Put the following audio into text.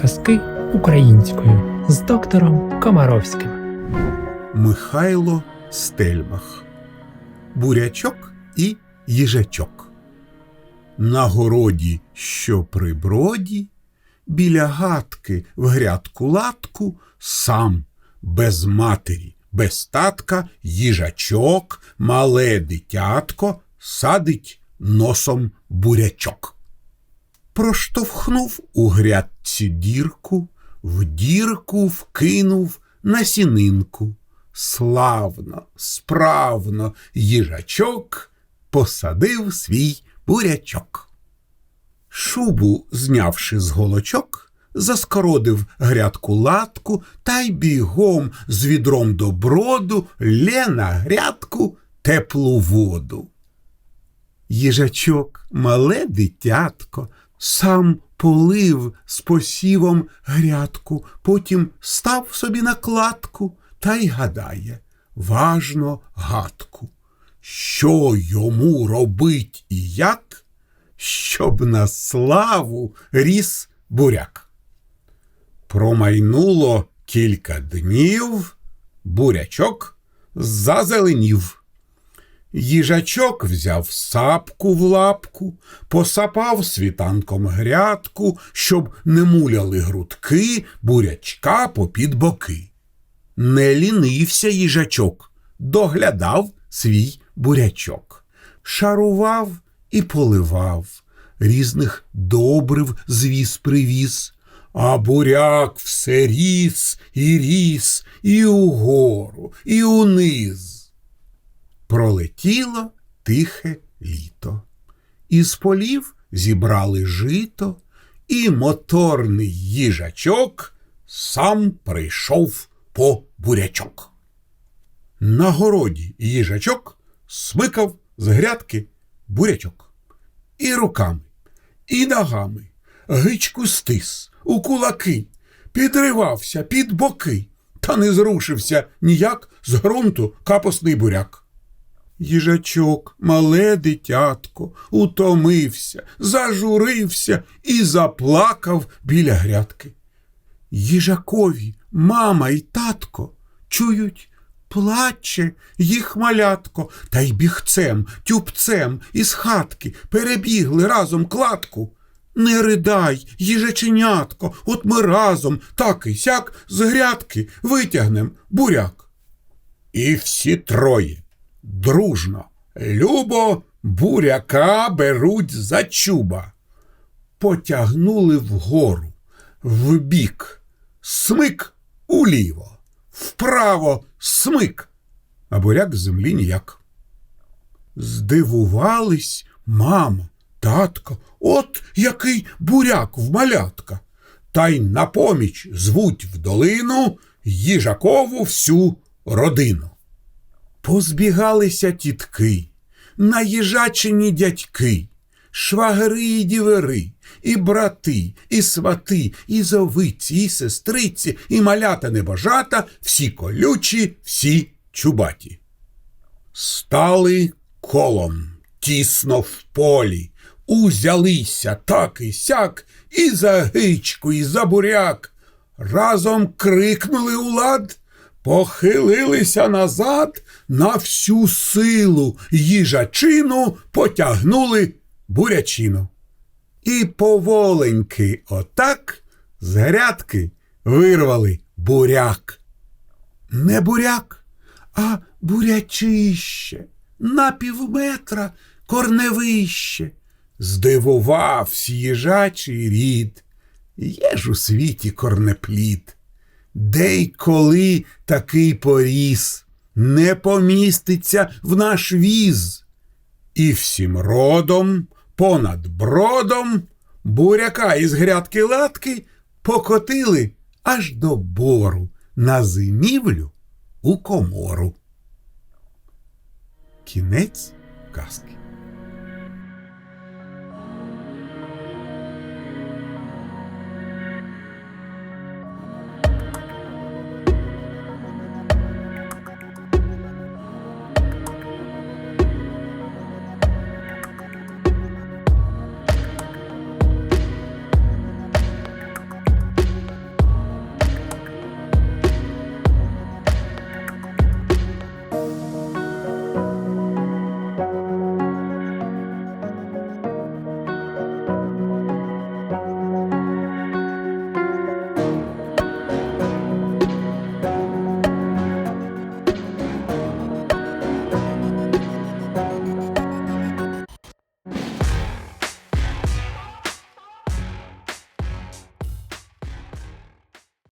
Казки українською з доктором Комаровським. Михайло Стельмах Бурячок і їжачок. На городі, що при броді, біля гадки в грядку латку, сам, без матері, без татка, їжачок, мале дитятко, садить носом бурячок. Проштовхнув у грядці дірку, в дірку вкинув насінинку. Славно, справно їжачок посадив свій бурячок. Шубу, знявши з голочок, заскородив грядку латку та й бігом з відром до броду лє на грядку теплу воду. Їжачок, мале дитятко, сам полив з посівом грядку, потім став собі на кладку та й гадає важно гадку, що йому робить і як, щоб на славу ріс буряк. Промайнуло кілька днів, бурячок зазеленів. Їжачок взяв сапку в лапку, посапав світанком грядку, щоб не муляли грудки бурячка попід боки. Не лінився їжачок, доглядав свій бурячок, шарував і поливав, різних добрив звіз привіз, а буряк все ріс і ріс і угору, і униз. Пролетіло тихе літо. Із полів зібрали жито, і моторний їжачок сам прийшов по бурячок. На городі їжачок смикав з грядки бурячок. І руками, і ногами, гичку стис, у кулаки, підривався під боки, та не зрушився ніяк з ґрунту капосний буряк. Їжачок, мале дитятко, утомився, зажурився і заплакав біля грядки. Їжакові мама і татко чують, плаче їх малятко, та й бігцем, тюбцем із хатки перебігли разом кладку. Не ридай, їжаченятко, от ми разом так і сяк з грядки витягнем буряк. І всі троє дружно, любо буряка беруть за чуба. Потягнули вгору, вбік, смик уліво, вправо смик, а буряк землі ніяк. Здивувались мама, татко, от який буряк в малятка. Та й на поміч звуть в долину їжакову всю родину. Позбігалися тітки, наїжачені дядьки, швагери і дівери, і брати, і свати, і зовиці, і сестриці, і малята небожата, всі колючі, всі чубаті. Стали колом тісно в полі, узялися так і сяк, і за гичку, і за буряк. Разом крикнули у лад, похилилися назад, на всю силу їжачину потягнули бурячину. І поволеньки отак з грядки вирвали буряк. Не буряк, а бурячище, на півметра корневище. Здивувався їжачий рід. Є ж у світі корнеплід. Де й коли такий поріс не поміститься в наш віз. І всім родом, понад бродом, буряка із грядки латки покотили аж до бору на зимівлю у комору. Кінець казки.